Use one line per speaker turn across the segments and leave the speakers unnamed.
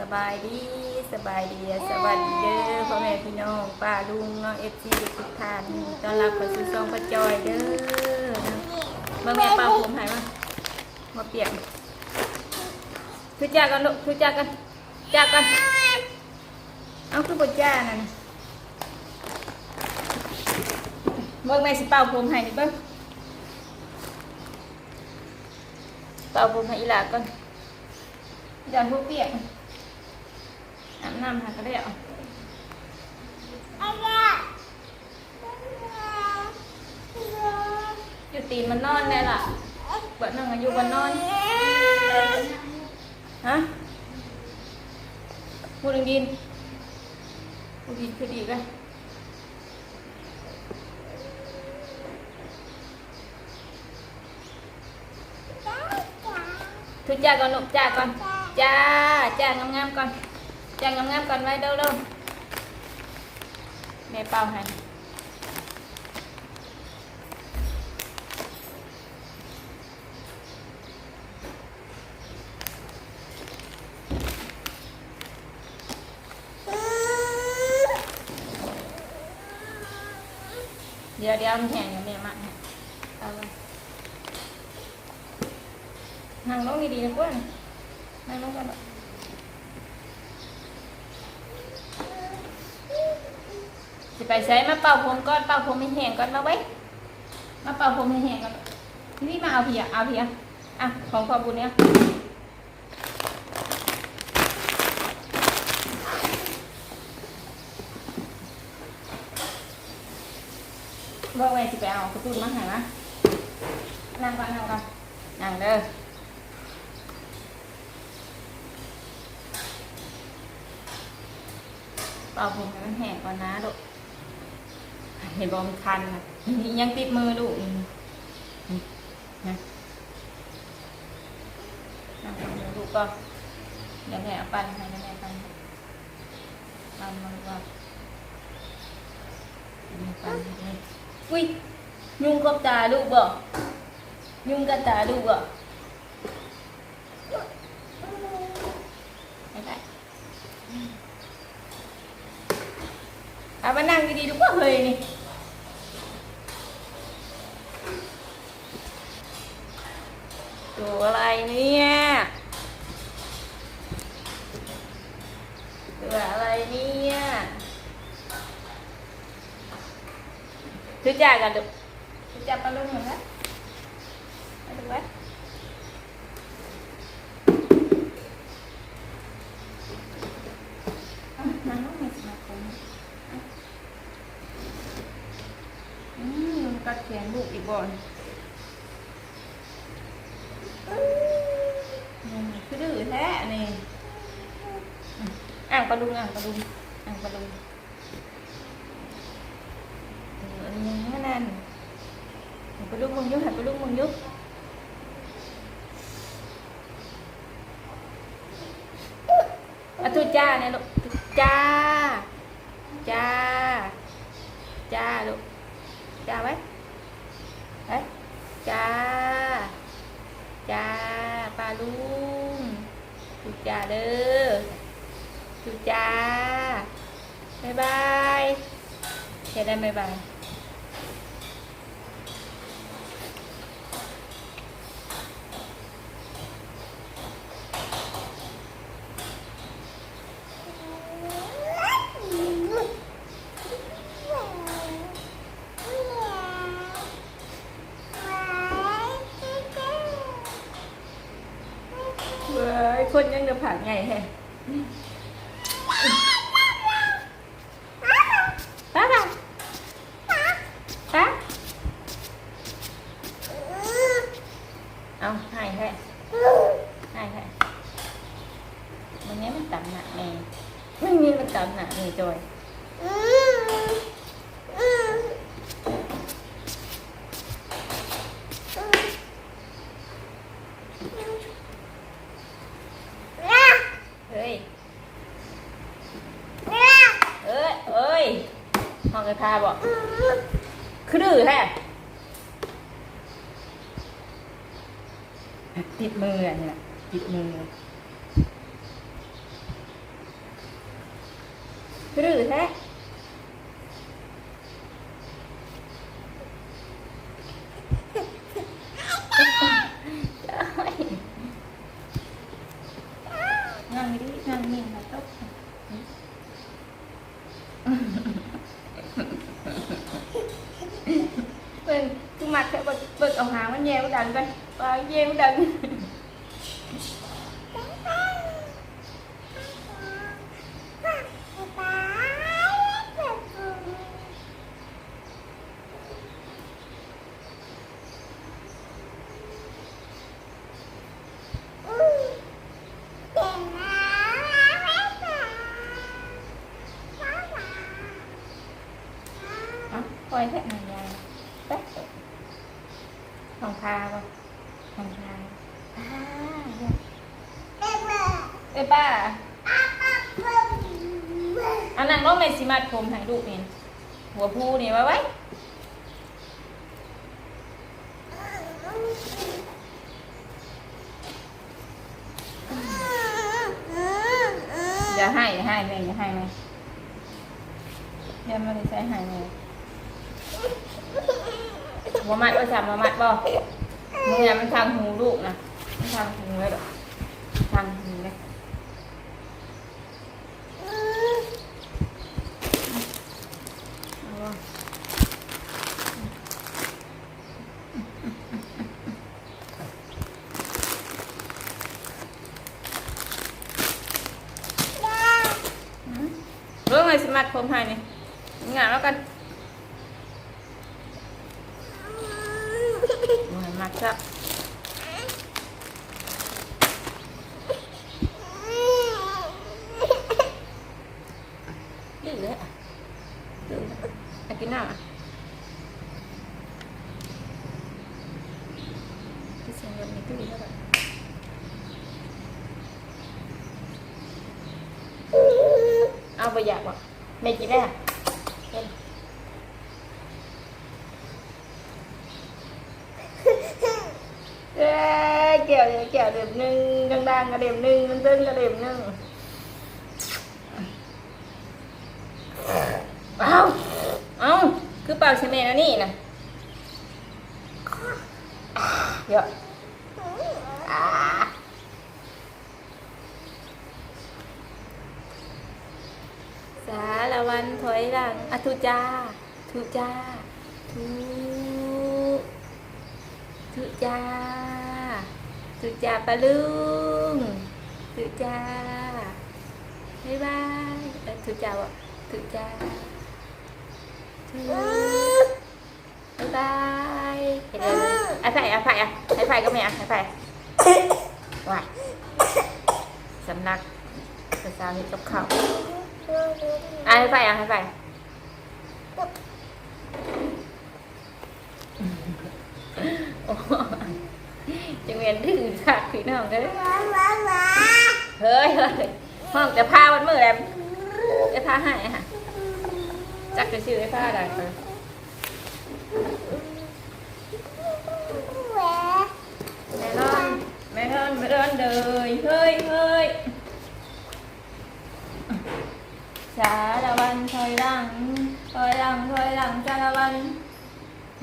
สบายดีสบายดีสวัสดีเด้อพ่อแม่พี่น้องป้าลุงน้องเอฟซีทุกท่านต้อนรับเข้าสู่ช่องป้าจอยเด้อเมื่อแม่ป้าผมหายมามาเปียกคือจ้ากันลูกคือจ้ากันจ้ากันเอาคือบนจ้านั่นเมื่อแม่สิเป่าผมให้นี่เบิ้งเป่าผมให้อีหลาก่อนอย่าหัวเปียก อาบน้ำหาก็ได้เอาอยู่ตีนมันนอนได้ล่ะเบิดนั่งอายุวันนอนฮะพูดดินพูดดินคือดีกันทุจ้าก่อนลูกจ้าก่อนจ้าจ้างามๆก่อน จ้างามๆก่อนไว้เร็วๆแม่เป่าให้เดี๋ยวเดี๋ยวมันแห้งเดี๋ยวแม่มาให้เอาไว้นั่งลงดีๆนะกวนนั่งลงกันลูก สิ ไปใช้มาเป่าผมก่อนเป่าผมให้แห้งก่อนมาไว้มาเป่าผมให้แห้งก่อนนี่มาเอาเพียเอาเพียอะของพ่อบุญเนี่ยบอกไว้สิไปเอากระตุ้นมาใหานะนั่งก่อนนั่งก่อนนั่งเด้อเป่าผมให้มันแห้งก่อนนะลูก เห็นบอมนคันนะนี่ยังติดมือลูกอืมอืมนะนั่งทำมือลูกก็เดี๋ยวแม่เอาปั้นให้แม่ปั้นให้ปั้นมันก็แม่ปั้นให้แม่อุ้ยยุงกับตาลูกบ่ยุงกับตาลูกบ่ไม่ได้เอามานั่งดีๆดูว่าเฮ้ยนี่ ตัวอะไรเนี่ยตัวอะไรเนี่ยทุจ่ากันดูทุจ่าปลาลุงเหมือนกันมาดูไว้อะมาน้องมาสมาคมอะอืมกัดแขนลูกอีกบ่อน อืมคือดื้อแท้นี่ อ่างปลาดุงอ่างปลาดุงอ่างปลาดุงอันนี้ยังนั่นหันปลาดุงมึงยุบหันปลาดุงมึงยุบอะตุจ้าเนี่ยลูกจ้าจ้าจ้าลูกจ้าไว้ไว้จ้าจ้าปลาลุงจุจ้าเด้อ จุจ้าบ๊ายบายแค่ได้บ๊ายบายเว้ยคนยังจะผ่านไงแฮะ ห้องไอ้พาบอกคือดื้อแท้ติดมืออะเนี่ยติดมือคือดื้อแท้ mặt bật bật ông hàng nó nhèo đần đây và nheo đần quay thế này nha ของพาป่ะของพาอ่าเอ๊ะป้าเอ๊ะป้าอันนั้นน้องเลยสิมาผมให้ลูกป็นหัวผู้นี่ไว้ไว้ วมัดว่าจำหัวมัดบ่มึงอย่ามันทางหูลูกนะมันทางหูเลยหรอกทางหูเลยเอาบ่อืมเรื่องอะไรสมัดผมให้นี่งานแล้วกัน dạ Đi đấy à? Cái nào? Cái xe này cái gì các bạn? À bây giờ ạ. Mẹ chị đây à? หนึ่งดังๆกระเด็บหนึ่งตึ้งกระเด็บหนึ่งเอาเอาคือเป่าใช่ไหมนะนี่นะเยอ่าสารวันถอยหลังอทุจ้าทุจ้าทุทุจ้า từ chà bà lương. Từ chà. Bye bye. Từ chào ạ từ chà. Bye bye. À phải à phải à. Phải phải các mẹ à phải. Ngoài sầm lạc tại sao thì chọc khẩu ai phải à hay phải. Oh. จังเวียนถือฉากพี่น้องเด้อเฮ้ยเฮ้ยห้องจะพาวันมือแล้วจะพาให้ค่ะจักจะชื่อไอ้ผ้าอะไรคะแม่นอนแม่นอนแม่นอนเลยเฮ้ยเฮ้ยสารวันถอยหลังถอยหลังถอยหลังสารวัน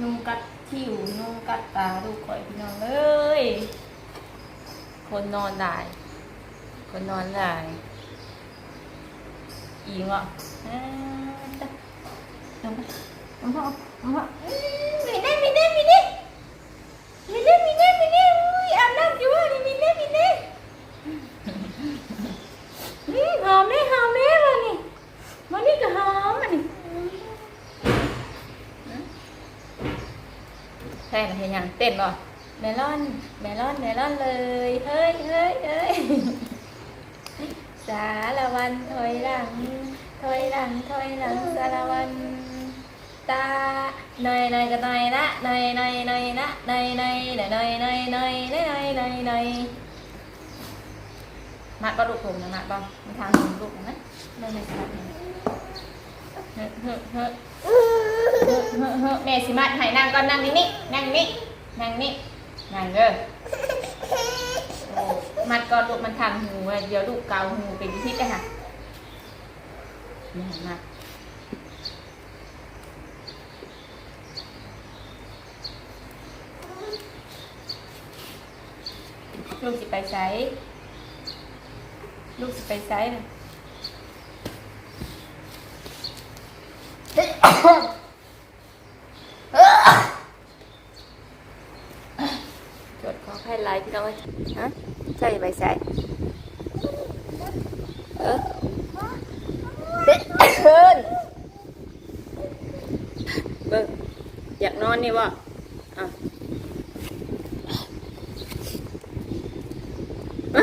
นุ่งกัด คิ้วนุ่งกัดตาดูข่อยพี่น้องเอ้ยคนนอนได้คนนอนได้อีงอะอ่าจ้ะลงไปลงพ่อลงพ่อมีเน่มีเน่มีเน่มีเน่มีเน่มีเน่อุ้ยอาบน้ำอยู่วะนี่มีเน่มีเน่อืมหอมเน่หอมเน่มานี่มานี่ก็หอม มานี่ใช่เห็นยังเต้นบ่เมลอนเมลอนเมลอนเลย เฮ้ยเฮ้ยเฮ้ยสารวันถอยหลังถอยหลังถอยหลังสารวันตาหน่อยหน่อยก็หน่อยนะหน่อยหน่อยหน่อยนะหน่อยหน่อยหน่อยหน่อยหน่อยหน่อยหน่อยหน่อยหน่อยมัดก็ลูกผมนะมัดบ่มันทางลูกนะไม่ไม่ใช่เฮ้ยเฮ้ย เฮ้ยเฮ้อเฮ้อแม่สิมาให้นั่งก่อนนั่งนี่นี่นั่งนี่นั่งนี่นั่งเด้อโอ้มัดก่อนลูกมันทำหูอะเดี๋ยวลูกเกาหูเป็นพิษอะค่ะอย่มากลูกสิไปไสลูกสิไปไสน่ะ จดขอให้ไลน์พี่น้องเอ้ยฮะใช่ไปใส่เออเด็กขึ้นเบิ่งอยากนอนนี่บ่อะเฮ้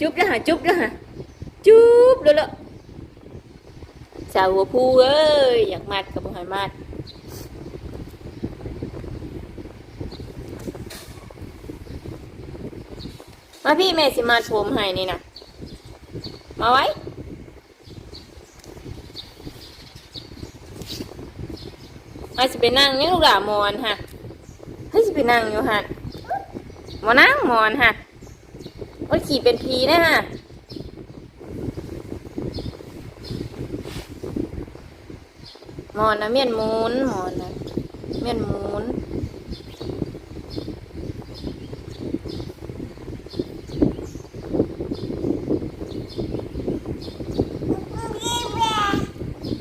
จุ๊บแล้วฮะจุ๊บแล้วฮะจุ๊บแล้วล่ะสาวหัวผู้เอ้ยอยากมัดกับบ่ให้มัดมาพี่แม่สิมาชมให้นี่นะมาไว้มาสิไปนั่งยังลูกหลามอนฮะให้สิไปนั่งอยู่ฮะมอนั่งมอนฮะ ว่าขี่เป็นพีนะฮะมอนนะเมียนมูนมอนนะเมียนมูน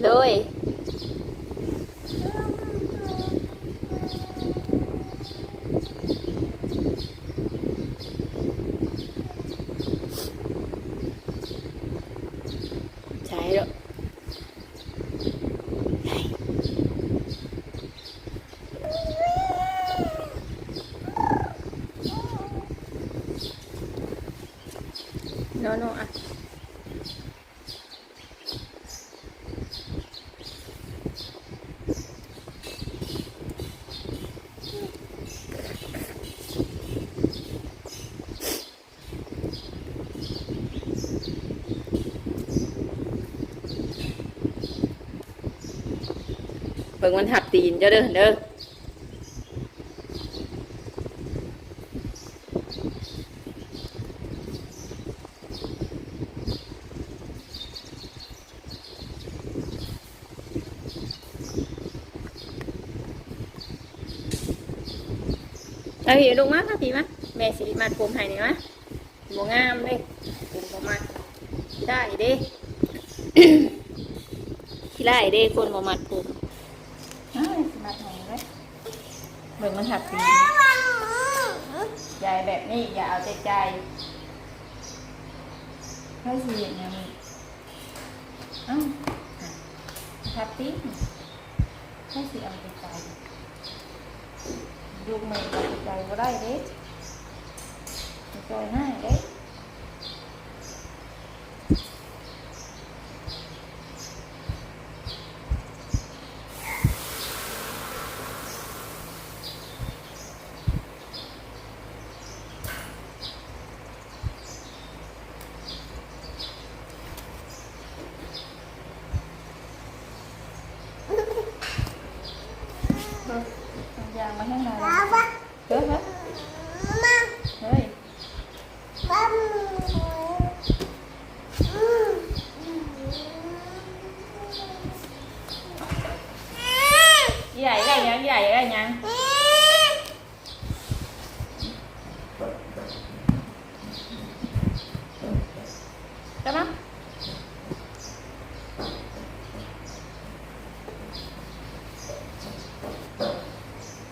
เลย เบิ่งมันหับตีนเจ้าเด้อเด้อเอาพี่ลงมาค่ะพี่มาแม่สิมาผมให้นี่มาบ่งามเด้ผมบ่มาณได้เด้ที่ได้เด้คนบ่มัดผมาวสิมาทำไมเบิ่งมันหักตียายแบบนี้อย่าเอาใจใจให้สิอย่างนี้เอ้าหักตีให้สิเอาใจใจดูมือเอาใจใจก็ได้เด้ใจง่ายเด้ เอายางมาให้หน่อยเฮ้ยเฮ้ยเฮ้ยใหญ่ ได้ยังใหญ่ได้ยังได้มั้ย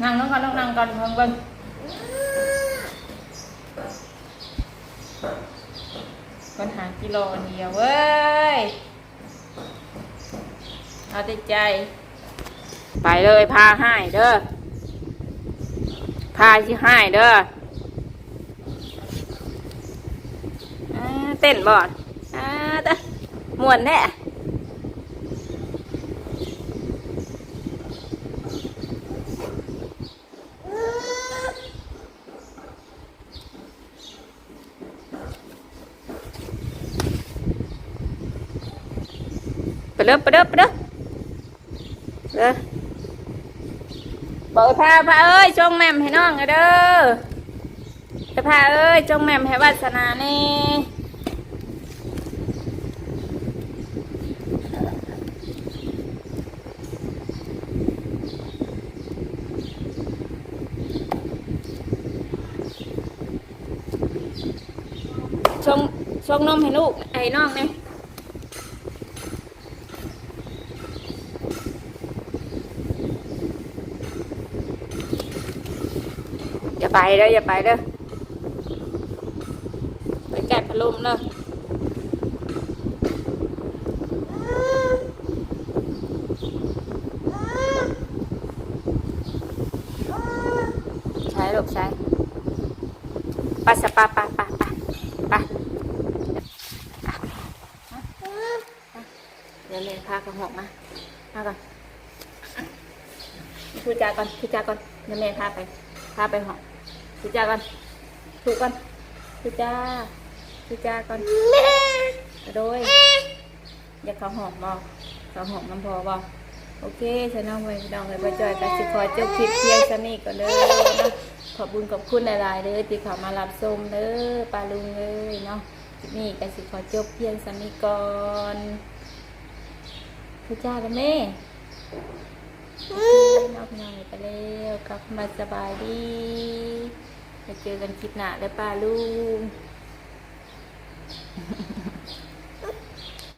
นั่งน้องก่อนน้องนั่งก่อนเบิ่งเบิ่งปัญหากิโลเดียวเว้ย เอาใจใจ ไปเลยพาให้เด้อพาที่ให้เด้อเต้นบอดเด้อมวนแน่ไปเด้อไปเด้อไปเด้อเด้อ บอกพาพาเอ้ยจงแม่มให้น้องเด้อจะพาเอ้ยจงแม่มให้วาสนานี่ชงชงนมให้ลูกไอ้น้องเนี่ยอย่าไป เด้ออย่าไปเด้อไปแกะพัดลมเด้อใช้ลูกใช้ไปสปาปะปะปะปะเดี๋ยวเลยพากระหอกมาพาก่อนพูดจาก่อนพูดจาก่อนเดี๋ยวแม่พาไปพาไปหอก พูดจาก่อนถูกก่อนพูดจาพูดจาก่อนโดยอย่าเขาหอกบอเขาหอกน้ำพอบอโอเคฉันน้องไปน้องไปประจอยกันสิขอเจ้าคลิปเพียงสนิทก่อนเลยนะขอบคุญขอบคุณหลายๆเลยที่เขามารับชมเด้อปลาลุงเลยเนาะนี้กันสิขอจบเพียงสนิทก่อนคือจ้ากันแม่นอกนอยไปแล้วกลับมาสบายดี ไปเจอกันคลิปหน้าเลยป้าลุง